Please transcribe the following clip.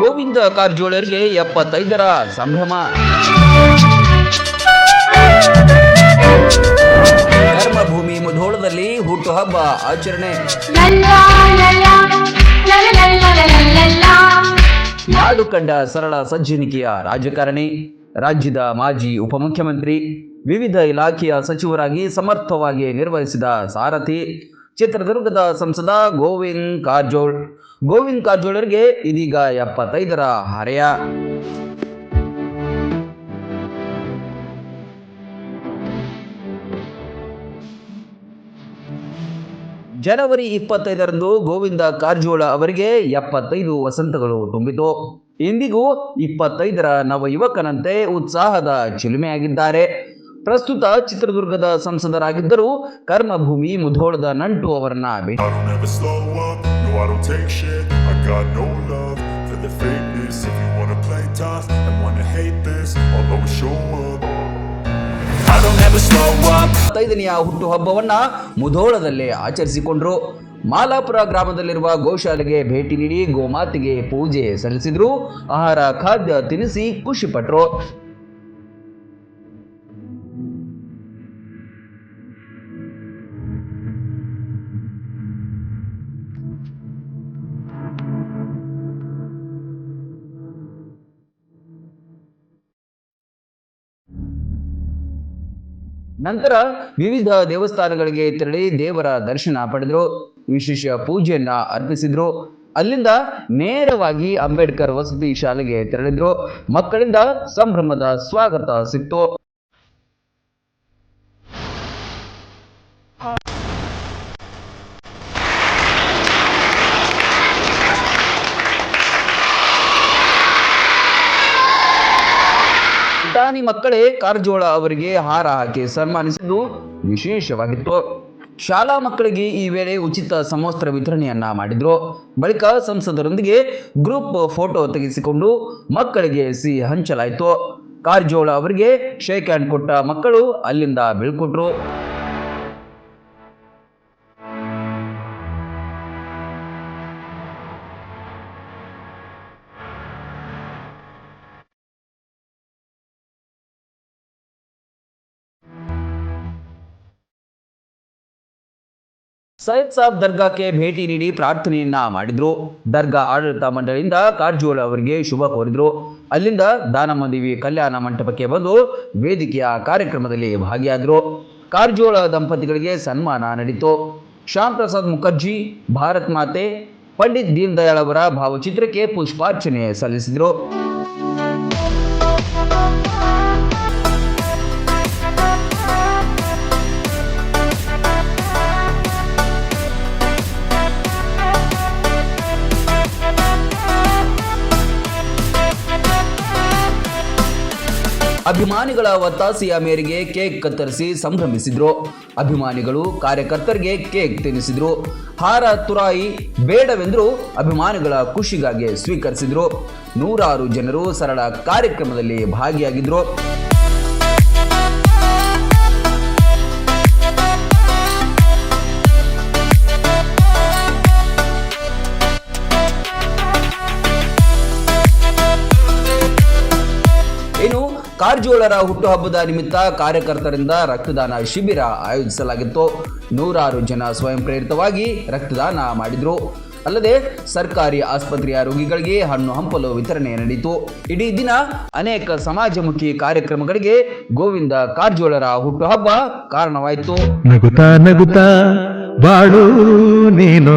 ಗೋವಿಂದ ಕಾರಜೋಳರಿಗೆ ಎಪ್ಪತ್ತೈದರ ಸಂಭ್ರಮ. ಕರ್ಮಭೂಮಿ ಮುಧೋಳದಲ್ಲಿ ಹುಟ್ಟುಹಬ್ಬ ಆಚರಣೆ. ನಾಡು ಕಂಡ ಸರಳ ಸಜ್ಜನಿಕೆಯ ರಾಜಕಾರಣಿ, ರಾಜ್ಯದ ಮಾಜಿ ಉಪಮುಖ್ಯಮಂತ್ರಿ, ವಿವಿಧ ಇಲಾಖೆಯ ಸಚಿವರಾಗಿ ಸಮರ್ಥವಾಗಿ ನಿರ್ವಹಿಸಿದ ಸಾರಥಿ, ಚಿತ್ರದುರ್ಗದ ಸಂಸದ ಗೋವಿಂದ್ ಕಾರಜೋಳ್. ಗೋವಿಂದ್ ಕಾರಜೋಳರಿಗೆ ಇದೀಗ ಎಪ್ಪತ್ತೈದರ ಹರೆಯ. ಜನವರಿ ಇಪ್ಪತ್ತೈದರಂದು ಗೋವಿಂದ ಕಾರಜೋಳ ಅವರಿಗೆ ಎಪ್ಪತ್ತೈದು ವಸಂತಗಳು ತುಂಬಿತು. ಇಂದಿಗೂ ಇಪ್ಪತ್ತೈದರ ನವಯುವಕನಂತೆ ಉತ್ಸಾಹದ ಚಿಲುಮೆಯಾಗಿದ್ದಾರೆ. ಪ್ರಸ್ತುತ ಚಿತ್ರದುರ್ಗದ ಸಂಸದರಾಗಿದ್ದರೂ ಕರ್ಮಭೂಮಿ ಮುಧೋಳದ ನಂಟು ಅವರನ್ನ no I don't take shit I got no love for the fakeness If you wanna play tough and wanna hate this I'll always show up I don't ever slow up ಇಪ್ಪತ್ತೈದನೆಯ ಹುಟ್ಟುಹಬ್ಬವನ್ನ ಮುಧೋಳದಲ್ಲಿ ಆಚರಿಸಿಕೊಂಡ್ರು Malapura ಗ್ರಾಮದಲ್ಲಿರುವ ಗೋಶಾಲೆಗೆ ಭೇಟಿ ನೀಡಿ ಗೋಮಾತಿಗೆ ಪೂಜೆ ಸಲ್ಲಿಸಿದ್ರು ಆಹಾರ ಖಾದ್ಯ ತಿನಿಸಿ ಖುಷಿಪಟ್ರು ನಂತರ ವಿವಿಧ ದೇವಸ್ಥಾನಗಳಿಗೆ ತೆರಳಿ ದೇವರ ದರ್ಶನ ಪಡೆದರು, ವಿಶೇಷ ಪೂಜೆಯನ್ನ ಅರ್ಪಿಸಿದ್ರು. ಅಲ್ಲಿಂದ ನೇರವಾಗಿ ಅಂಬೇಡ್ಕರ್ ವಸತಿ ಶಾಲೆಗೆ ತೆರಳಿದ್ರು. ಮಕ್ಕಳಿಂದ ಸಂಭ್ರಮದ ಸ್ವಾಗತ ಸಿಕ್ತು. ದಾನಿ ಮಕ್ಕಳೇ, ಕಾರಜೋಳ ಅವರಿಗೆ ಹಾರ ಹಾಕಿ ಸನ್ಮಾನಿಸಿದ್ದು ವಿಶೇಷವಾಗಿತ್ತು. ಶಾಲಾ ಮಕ್ಕಳಿಗೆ ಈ ವೇಳೆ ಉಚಿತ ಸಮವಸ್ತ್ರ ವಿತರಣೆಯನ್ನ ಮಾಡಿದ್ರು. ಬಳಿಕ ಸಂಸದರೊಂದಿಗೆ ಗ್ರೂಪ್ ಫೋಟೋ ತೆಗೆಸಿಕೊಂಡು ಮಕ್ಕಳಿಗೆ ಸಿಹಿ ಹಂಚಲಾಯಿತು. ಕಾರಜೋಳ ಅವರಿಗೆ ಶೇಕ್ ಹ್ಯಾಂಡ್ ಕೊಟ್ಟ ಮಕ್ಕಳು ಅಲ್ಲಿಂದ ಬೀಳ್ಕೊಟ್ರು. ಸೈಯದ್ ಸಾಬ್ ದರ್ಗಾಕ್ಕೆ ಭೇಟಿ ನೀಡಿ ಪ್ರಾರ್ಥನೆಯನ್ನ ಮಾಡಿದ್ರು. ದರ್ಗಾ ಆಡಳಿತ ಮಂಡಳಿಯಿಂದ ಕಾರ್ಜೋಳ ಅವರಿಗೆ ಶುಭ ಕೋರಿದ್ರು. ಅಲ್ಲಿಂದ ದಾನಮದೇವಿ ಕಲ್ಯಾಣ ಮಂಟಪಕ್ಕೆ ಬಂದು ವೇದಿಕೆಯ ಕಾರ್ಯಕ್ರಮದಲ್ಲಿ ಭಾಗಿಯಾದರು. ಕಾರ್ಜೋಳ ದಂಪತಿಗಳಿಗೆ ಸನ್ಮಾನ ನಡೀತು. ಶ್ಯಾಮ್ ಪ್ರಸಾದ್ ಮುಖರ್ಜಿ, ಭಾರತ್ ಮಾತೆ, ಪಂಡಿತ್ ದೀನ್ ದಯಾಳ್ ಅವರ ಭಾವಚಿತ್ರಕ್ಕೆ ಪುಷ್ಪಾರ್ಚನೆ ಸಲ್ಲಿಸಿದರು. ಅಭಿಮಾನಿಗಳ ಒತ್ತಾಸೆಯ ಮೇರೆಗೆ ಕೇಕ್ ಕತ್ತರಿಸಿ ಸಂಭ್ರಮಿಸಿದ್ರು. ಅಭಿಮಾನಿಗಳು ಕಾರ್ಯಕರ್ತರಿಗೆ ಕೇಕ್ ತಿನ್ನಿಸಿದ್ರು. ಹಾರ ತುರಾಯಿ ಬೇಡವೆಂದ್ರು ಅಭಿಮಾನಿಗಳ ಖುಷಿಗಾಗಿ ಸ್ವೀಕರಿಸಿದ್ರು. ನೂರಾರು ಜನರು ಸರಳ ಕಾರ್ಯಕ್ರಮದಲ್ಲಿ ಭಾಗಿಯಾಗಿದ್ರು. ಕಾರಜೋಳರ ಹುಟ್ಟುಹಬ್ಬದ ನಿಮಿತ್ತ ಕಾರ್ಯಕರ್ತರಿಂದ ರಕ್ತದಾನ ಶಿಬಿರ ಆಯೋಜಿಸಲಾಗಿತ್ತು. ನೂರಾರು ಜನ ಸ್ವಯಂ ಪ್ರೇರಿತವಾಗಿ ರಕ್ತದಾನ ಮಾಡಿದ್ರು. ಅಲ್ಲದೆ ಸರ್ಕಾರಿ ಆಸ್ಪತ್ರೆಯ ರೋಗಿಗಳಿಗೆ ಹಣ್ಣು ಹಂಪಲು ವಿತರಣೆ ನಡೆಯಿತು ಇಡೀ ದಿನ ಅನೇಕ ಸಮಾಜಮುಖಿ ಕಾರ್ಯಕ್ರಮಗಳಿಗೆ ಗೋವಿಂದ ಕಾರ್ಜೋಳರ ಹುಟ್ಟುಹಬ್ಬ ಕಾರಣವಾಯಿತು. ನಗುತ್ತಾ ನಗುತ್ತಾ ಬಾಳು ನೀನು